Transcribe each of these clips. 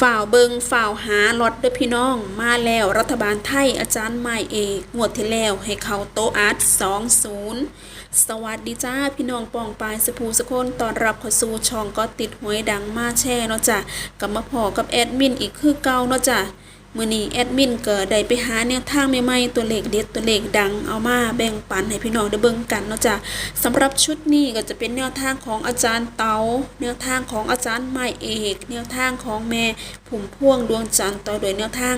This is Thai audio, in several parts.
ฝ่าวเบิงฝ่าวหาลอตเด้อพี่น้อง มาแล้วรัฐบาลไทยอาจารย์ใหม่เอกงวดที่แล้วให้เขาโตอาร์ต20สวัสดีจ้าพี่น้องปองปายสภูสคนตอนรับขอสู่ช่องก็ติดหวยดังมาแช่เนาะจ้ะกลับมาพอกับแอดมินอีกคือเก่าเนาะจ้ะ มือนี้แอดมินก็ได้ไปหาแนวทางใหม่ๆตัวเลขเด็ดตัวเลขดังเอามาแบ่งปันให้พี่น้องได้เบิ่งกันเนาะจ้ะสำหรับชุดนี้ก็จะเป็นแนวทางของอาจารย์เตาแนวทางของอาจารย์ไม่เอก แนวทางของแม่ผุ่มพ่วงดวงจันทร์ต่อโดยแนวทาง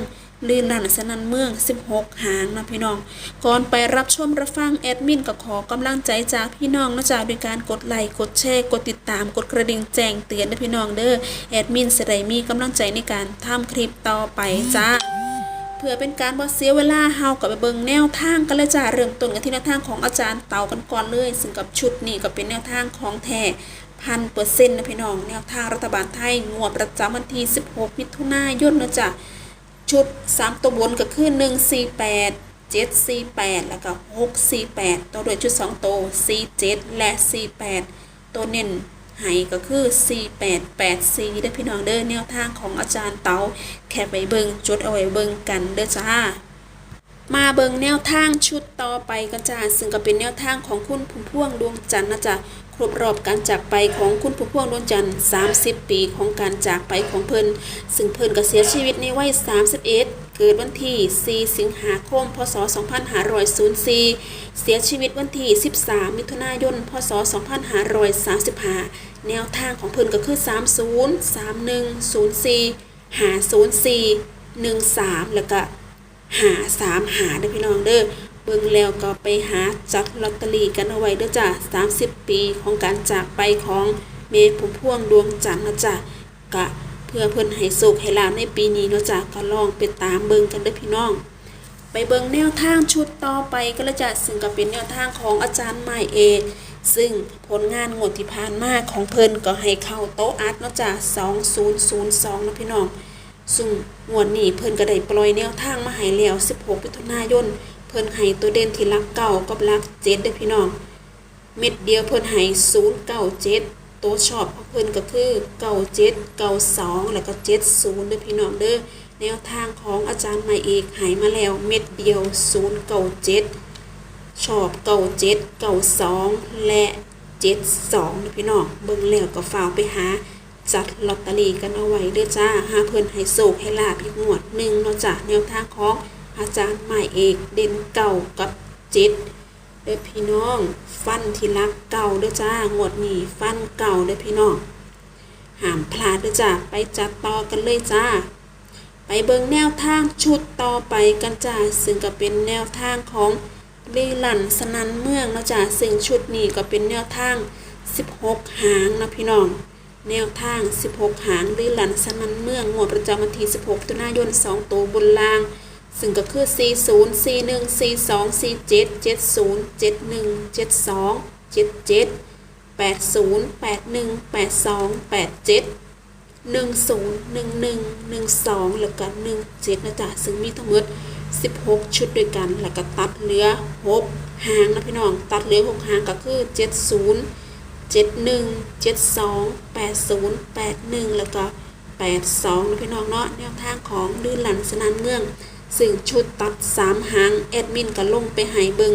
ลื่นลันสนันเมือง 16 หางนะพี่น้อง ก่อนไปรับชมรับฟังแอดมินก็ขอกำลังใจจากพี่น้องนะจ๊ะด้วยการกดไลค์กดแชร์กดติดตามกดกระดิ่งแจ้งเตือนนะพี่น้องเด้อแอดมินจะได้มีกำลังใจในการทำคลิปต่อไปจ้าเพื่อเป็นการบ่เสียเวลาเฮากับไปเบิงแนวทางกันเลยจ้าเริ่มต้นกันที่แนวทางของอาจารย์เตากันก่อนเลย ซึ่งกับชุดนี้ก็เป็นแนวทางของแท้พันเปอร์เซ็นต์นะพี่น้อง แนวทางรัฐบาลไทยงวดประจำวันที่ 16 มิถุนายนนะจ๊ะ ชุด 3 ตัวบนก็คือ 148 748 แล้วก็ 648ตัวด้วยชุด 2 ตัว 47 และ 48 ตัวเน้นไหก็คือ 4884เด้พี่น้องเด้อแนวทางของอาจารย์เตาแคปไปเบิงจดเอาไว้เบิงกันเด้อจ้า มาเบิงแนวทางชุดต่อไปกันจ้าซึ่งก็เป็นแนวทางของคุณพุ่มพวงดวงจันทร์นะจ๊ะครบรอบการจากไปของคุณพุ่มพวงดวงจันทร์ 30 ปีของการจากไปของเพิ่นซึ่งเพิ่นก็เสียชีวิตในวัย 31 เกิดวันที่ 4 สิงหาคม พศ 2504 เสียชีวิตวันที่ 13 มิถุนายน พศ 2535 แนวทางของเพิ่นก็คือ 30 31 04 504 13 แล้วก็ หาสามหาเด้อพี่น้องเด้อเบิ่งแล้วก็ไปหาจัดลอตเตอรี่กันเอาไว้เด้อจ้ะ30 ปีของการจากไปของเมย์ผู้พ่วงดวงจันทร์นะจ๊ะกะเพื่อเพิ่นให้สุขให้ลาภในปีนี้เนาะจ้ะก็ลองไปตามเบิ่งกันเด้อพี่น้อง ไปเบิ่งแนวทางชุดต่อไปก็แล้วจ้ะซึ่งก็เป็นแนวทางของอาจารย์ใหม่เอกซึ่งผลงานงวดที่ผ่านมาของเพิ่นก็ให้เข้าโต๊ะอัดเนาะจ้ะ2002นะพี่น้อง ซึ่งงวดนี้เพิ่นก็ได้ปล่อยแนวทางมาให้แล้ว 16มิถุนายน เพิ่นให้ตัวเด่นที่ลักเก่ากับลักเจ็ดเด้อพี่น้อง เม็ดเดียวเพิ่นให้097ตัวชอบของเพิ่นก็คือ97 92แล้วก็70เด้อพี่น้องเด้อแนวทางของอาจารย์ใหม่เอกให้มาแล้วเม็ดเดียว097ชอบ97 92และ 72เด้อพี่น้องเบิ่งแล้วก็ฝากไปหา จัดลอตเตอรี่กันเอาไว้เด้อจ้าหาเพิ่อนให้โศกให้ลาบอีกงวดหนึ่งเนาะจ้ะแนวทางของอาจารย์ใหม่เอกเด่นเก่ากับจ็ดเด้อพี่น้อง ฟันที่รักเก่าเด้อจ้างวดนี้ฟันเก่าเด้อพี่น้องห้ามพลาดเด้อจ้าไปจัดต่อกันเลยจ้า ไปเบิ่งแนวทางชุดต่อไปกันจ้าซึ่งก็เป็นแนวทางของลีลันสนันเมืองเนาะจ้าซึ่งชุดนี้ก็เป็นแนวทาง 16 หางนะพี่น้อง แนวทาง 16 หางหรือหลันสนันเมืองงวดประจำวันที่ 16ตุลาคม2ตัวบนล่าง ซึ่งก็คือ 40 41 42 47 70 71 72 77 80 81 82 87 10 11 12 แล้วก็17นะจ๊ะซึ่งมีทั้งหมด 16 ชุดด้วยกัน แล้วก็ตัดเหลือ 6 หางนะพี่น้อง ตัดเหลือ 6 หางก็คือ 70 เจ็ดหนึ่งเจ็ดสองแปดศูนย์แปดหนึ่งแล้วก็แปดสองพี่น้องเนาะแนวทางของลื่นหลันสนานเมืองซึ่งชุดตัดสามหางแอดมินก็ลงไปให้เบิง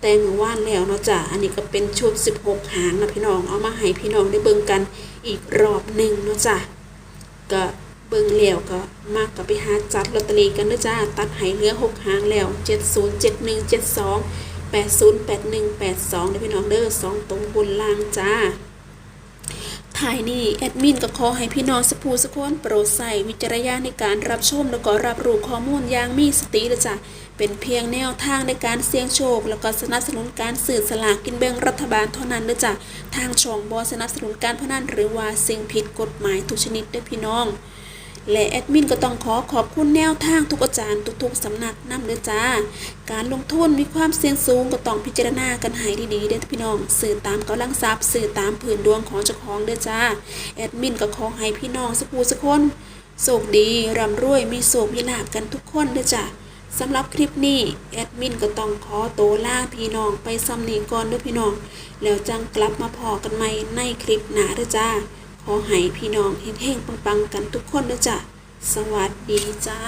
แต่เมื่อว่านแล้วเนาะจ้ะอันนี้ก็เป็นชุด 16 หางนะพี่น้องเอามาให้พี่น้องได้เบิงกันอีกรอบหนึ่งเนาะจ้ะก็เบิงแล้วก็มากกับไปหาจัดลอตเตอรี่กันเด้อจ้า ตัดให้เหลือ 6 หางแล้ว 70 71 72 80 81 82เด้อพี่น้องเด้อสองตรงบนล่างจ้าถ่ายนี่แอดมินก็ขอให้พี่น้องสกภูสกคนโปรดใส่วิจารณญาณในการรับชมแล้วก็รับรู้ข้อมูลอย่างมีสตินะจ๊ะเป็นเพียงแนวทางในการเสี่ยงโชค แล้วก็สนับสนุนการสื่อสลากกินแบ่งรัฐบาลเท่านั้นนะจ๊ะทางช่องบอสนับสนุนการพนันหรือว่าสิ่งผิดกฎหมายทุกชนิดด้อพี่น้อง และแอดมินก็ต้องขอขอบคุณแนวทางทุกอาจารย์ทุกๆสำนักนำเด้อจ้า การลงทุนมีความเสี่ยงสูงก็ต้องพิจารณากันให้ดีๆเด้อพี่น้อง สื่อตามกำลังทรัพย์สื่อตามผืนดวงของเจ้าของเด้อจ้า แอดมินก็ขอให้พี่น้องสักผู้สักคนโชคดีร่ำรวยมีโชคมีลาภกันทุกคนเด้อจ้าสำหรับคลิปนี้แอดมินก็ต้องขอโตวลาพี่น้องไปซ้ำนี้ก่อนเด้อพี่น้อง แล้วจังกลับมาพอกันใหม่ในคลิปหน้าเด้อจ้า ขอให้พี่น้องเฮงๆปังๆกันทุกคนนะจ๊ะ สวัสดีจ้า